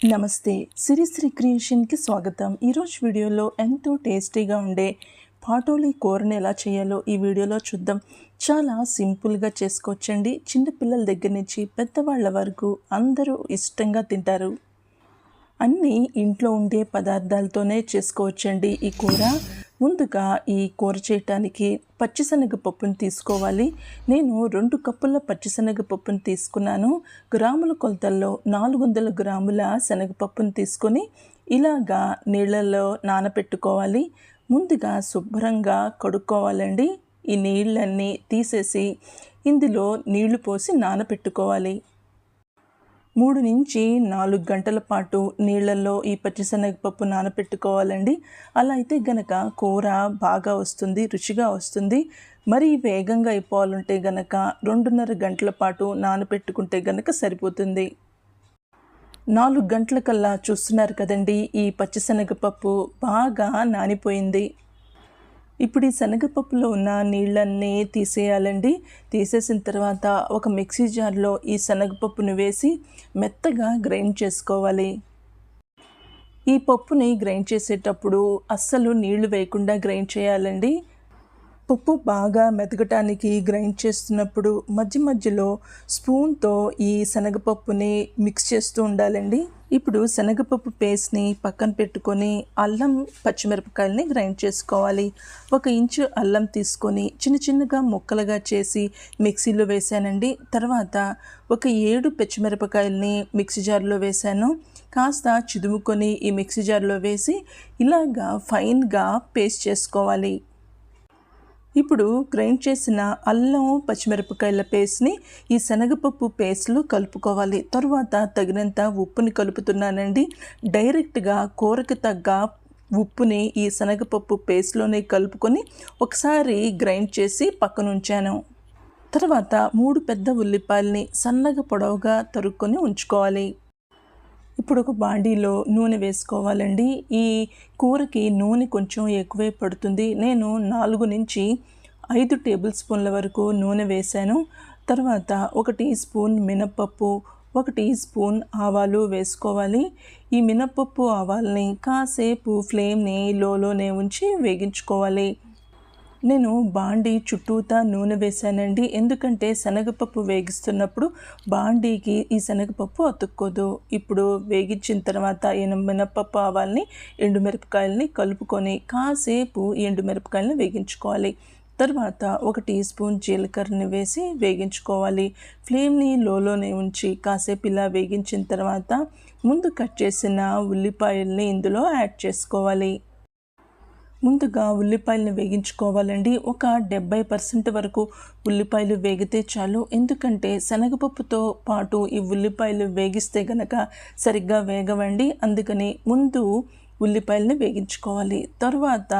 నమస్తే. సిరిశ్రీ క్రియేషన్కి స్వాగతం. ఈరోజు వీడియోలో ఎంతో టేస్టీగా ఉండే పాటోలీ కూరని ఎలా చేయాలో ఈ వీడియోలో చూద్దాం. చాలా సింపుల్గా చేసుకోవచ్చండి. చిన్నపిల్లల దగ్గర నుంచి పెద్దవాళ్ళ వరకు అందరూ ఇష్టంగా తింటారు. అన్నీ ఇంట్లో ఉండే పదార్థాలతోనే చేసుకోవచ్చండి ఈ కూర. ముందుగా ఈ కూర చేయటానికి పచ్చిశనగ పప్పును తీసుకోవాలి. నేను రెండు కప్పుల పచ్చిశనగ పప్పును తీసుకున్నాను. గ్రాముల కొలతల్లో నాలుగు వందల గ్రాముల శనగపప్పును తీసుకొని ఇలాగా నీళ్ళల్లో నానబెట్టుకోవాలి ముందుగా శుభ్రంగా కడుక్కోవాలండి. ఈ నీళ్ళన్నీ తీసేసి ఇందులో నీళ్ళు పోసి నానబెట్టుకోవాలి మూడు నుంచి నాలుగు గంటల పాటు నీళ్ళల్లో ఈ పచ్చిశనగపప్పు నానబెట్టుకోవాలండి అలా అయితే గనక కూర బాగా వస్తుంది రుచిగా వస్తుంది. మరి వేగంగా అయిపోవాలంటే గనక రెండున్నర గంటల పాటు నానబెట్టుకుంటే గనక సరిపోతుంది. నాలుగు గంటల కల్లా చూస్తున్నారు కదండి ఈ పచ్చిశనగపప్పు బాగా నానిపోయింది. ఇప్పుడు ఈ శనగపప్పులో ఉన్న నీళ్ళన్నీ తీసేయాలండి. తీసేసిన తర్వాత ఒక మిక్సీ జార్లో ఈ శనగపప్పును వేసి మెత్తగా గ్రైండ్ చేసుకోవాలి. ఈ పప్పుని గ్రైండ్ చేసేటప్పుడు అస్సలు నీళ్ళు వేయకుండా గ్రైండ్ చేయాలండి. పప్పు బాగా మెతకటానికి గ్రైండ్ చేస్తున్నప్పుడు మధ్య మధ్యలో స్పూన్తో ఈ శనగపప్పుని మిక్స్ చేస్తూ ఉండాలండి. ఇప్పుడు శనగపప్పు పేస్ట్ని పక్కన పెట్టుకొని అల్లం పచ్చిమిరపకాయలని గ్రైండ్ చేసుకోవాలి. ఒక ఇంచు అల్లం తీసుకొని చిన్న చిన్నగా ముక్కలుగా చేసి మిక్సీలో వేసానండి. తర్వాత ఒక ఏడు పచ్చిమిరపకాయలని మిక్సీ జార్లో వేశాను కాస్త చిదుముకొని ఈ మిక్సీ జార్లో వేసి ఇలాగా ఫైన్గా పేస్ట్ చేసుకోవాలి. ఇప్పుడు గ్రైండ్ చేసిన అల్లం పచ్చిమిరపకాయల పేస్ట్ని ఈ శనగపప్పు పేస్ట్లో కలుపుకోవాలి. తర్వాత తగినంత ఉప్పుని కలుపుతున్నానండి. డైరెక్ట్గా కూరకు తగ్గ ఉప్పుని ఈ శనగపప్పు పేస్ట్లోనే కలుపుకొని ఒకసారి గ్రైండ్ చేసి పక్కన ఉంచాను తర్వాత మూడు పెద్ద ఉల్లిపాయల్ని సన్నగా పొడవుగా తరుక్కొని ఉంచుకోవాలి. ఇప్పుడు ఒక బాండీలో నూనె వేసుకోవాలండి. ఈ కూరకి నూనె కొంచెం ఎక్కువే పడుతుంది. నేను నాలుగు నుంచి ఐదు టేబుల్ స్పూన్ల వరకు నూనె వేశాను. తర్వాత ఒక టీ స్పూన్ మినప్పప్పు ఒక టీ స్పూన్ ఆవాలు వేసుకోవాలి. ఈ మినప్పప్పు ఆవాల్ని కాసేపు ఫ్లేమ్ని లోలోనే ఉంచి వేగించుకోవాలి. నేను బాండీ చుట్టూతా నూనె వేశానండి. ఎందుకంటే శనగపప్పు వేగిస్తున్నప్పుడు బాండీకి ఈ శనగపప్పు అతుక్కోదు. ఇప్పుడు వేగించిన తర్వాత ఈ మినపప్పు ఆవాల్ని ఎండుమిరపకాయలని కలుపుకొని కాసేపు ఈ ఎండుమిరపకాయలని వేగించుకోవాలి. తర్వాత ఒక టీ స్పూన్ జీలకర్రని వేసి వేగించుకోవాలి. ఫ్లేమ్ని లోలోనే ఉంచి కాసేపు ఇలా వేగించిన తర్వాత ముందు కట్ చేసిన ఉల్లిపాయల్ని ఇందులో యాడ్ చేసుకోవాలి. ముందుగా ఉల్లిపాయలను వేగించుకోవాలండి. ఒక డెబ్బై పర్సెంట్ వరకు ఉల్లిపాయలు వేగితే చాలు. ఎందుకంటే శనగపప్పుతో పాటు ఈ ఉల్లిపాయలు వేగిస్తే గనక సరిగ్గా వేగవండి. అందుకని ముందు ఉల్లిపాయలను వేగించుకోవాలి. తర్వాత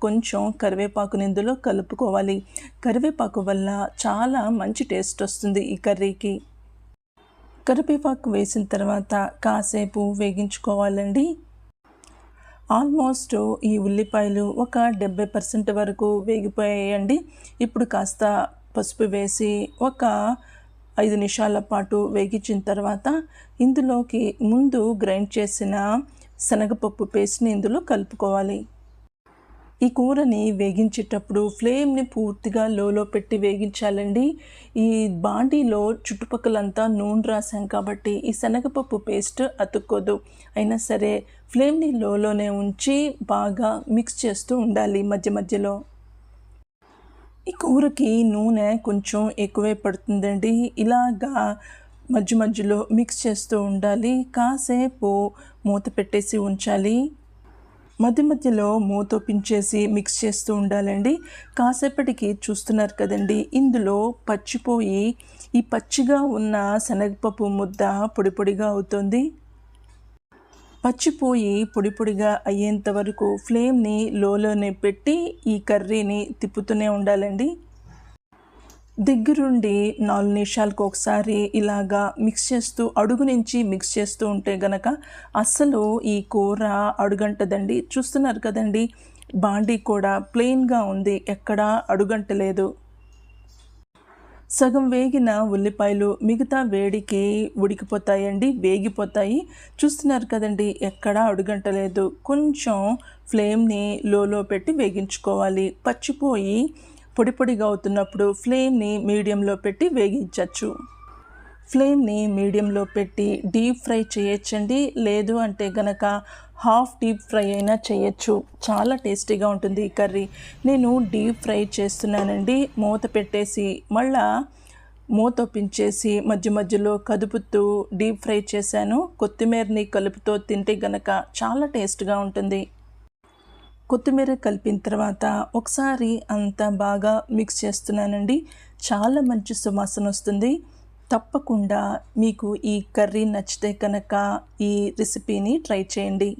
కొంచెం కరివేపాకుని ఇందులో కలుపుకోవాలి. కరివేపాకు వల్ల చాలా మంచి టేస్ట్ వస్తుంది ఈ కర్రీకి. కరివేపాకు వేసిన తర్వాత కాసేపు వేగించుకోవాలండి. ఆల్మోస్ట్ ఈ ఉల్లిపాయలు ఒక డెబ్బై పర్సెంట్ వరకు వేగిపోయాయండి. ఇప్పుడు కాస్త పసుపు వేసి ఒక ఐదు నిమిషాల పాటు వేగించిన తర్వాత ఇందులోకి ముందు గ్రైండ్ చేసిన శనగపప్పు పేస్ట్ని ఇందులో కలుపుకోవాలి. ఈ కూరని వేగించేటప్పుడు ఫ్లేమ్ని పూర్తిగా లోలో పెట్టి వేగించాలండి. ఈ బాండీలో చుట్టుపక్కలంతా నూనె రాసాం కాబట్టి ఈ శనగపప్పు పేస్ట్ అతుక్కోదు. అయినా సరే ఫ్లేమ్ని లోలోనే ఉంచి బాగా మిక్స్ చేస్తూ ఉండాలి మధ్య మధ్యలో. ఈ కూరకి నూనె కొంచెం ఎక్కువే పడుతుందండి. ఇలాగా మధ్య మధ్యలో మిక్స్ చేస్తూ ఉండాలి. కాసేపు మూత పెట్టేసి ఉంచాలి. మధ్య మధ్యలో మూతోపించేసి మిక్స్ చేస్తూ ఉండాలండి. కాసేపటికి చూస్తున్నారు కదండి ఇందులో పచ్చిపోయి ఈ పచ్చిగా ఉన్న శనగపప్పు ముద్ద పొడి పొడిగా అవుతుంది. పచ్చిపోయి పొడి పొడిగా అయ్యేంత వరకు ఫ్లేమ్ని లోలోనే పెట్టి ఈ కర్రీని తిప్పుతూనే ఉండాలండి. దగ్గరుండి నాలుగు నిమిషాలకు ఒకసారి ఇలాగా మిక్స్ చేస్తూ అడుగు నుంచి మిక్స్ చేస్తూ ఉంటే గనక అస్సలు ఈ కూర అడుగంటదండి. చూస్తున్నారు కదండి బాండీ కూడా ప్లెయిన్గా ఉంది. ఎక్కడా అడుగంటలేదు. సగం వేగిన ఉల్లిపాయలు మిగతా వేడికి ఉడికిపోతాయండి వేగిపోతాయి. చూస్తున్నారు కదండి ఎక్కడా అడుగంటలేదు. కొంచెం ఫ్లేమ్ని లోలో పెట్టి వేగించుకోవాలి. పచ్చిపోయి పొడి పొడిగా అవుతున్నప్పుడు ఫ్లేమ్ని మీడియంలో పెట్టి వేగించవచ్చు ఫ్లేమ్ని మీడియంలో పెట్టి డీప్ ఫ్రై చేయొచ్చండి. లేదు అంటే గనక హాఫ్ డీప్ ఫ్రై అయినా చేయొచ్చు. చాలా టేస్టీగా ఉంటుంది ఈ కర్రీ. నేను డీప్ ఫ్రై చేస్తున్నానండి. మూత పెట్టేసి మళ్ళా మూత ఒప్పించేసి మధ్య మధ్యలో కదుపుతూ డీప్ ఫ్రై చేశాను. కొత్తిమీరని కలుపుతో తింటే గనక చాలా టేస్ట్గా ఉంటుంది. కొత్తిమీర కలిపిన తర్వాత ఒకసారి అంతా బాగా మిక్స్ చేస్తున్నానండి. చాలా మంచి సువాసన వస్తుంది. తప్పకుండా మీకు ఈ కర్రీ నచ్చితే కనుక ఈ రెసిపీని ట్రై చేయండి.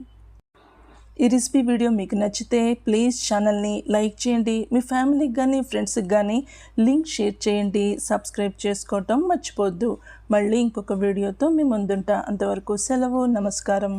ఈ రెసిపీ వీడియో మీకు నచ్చితే ప్లీజ్ ఛానల్ని లైక్ చేయండి. మీ ఫ్యామిలీకి కానీ ఫ్రెండ్స్కి కానీ లింక్ షేర్ చేయండి. సబ్స్క్రైబ్ చేసుకోవటం మర్చిపోద్దు మళ్ళీ ఇంకొక వీడియోతో మీ ముందుంటా. అంతవరకు సెలవు నమస్కారం.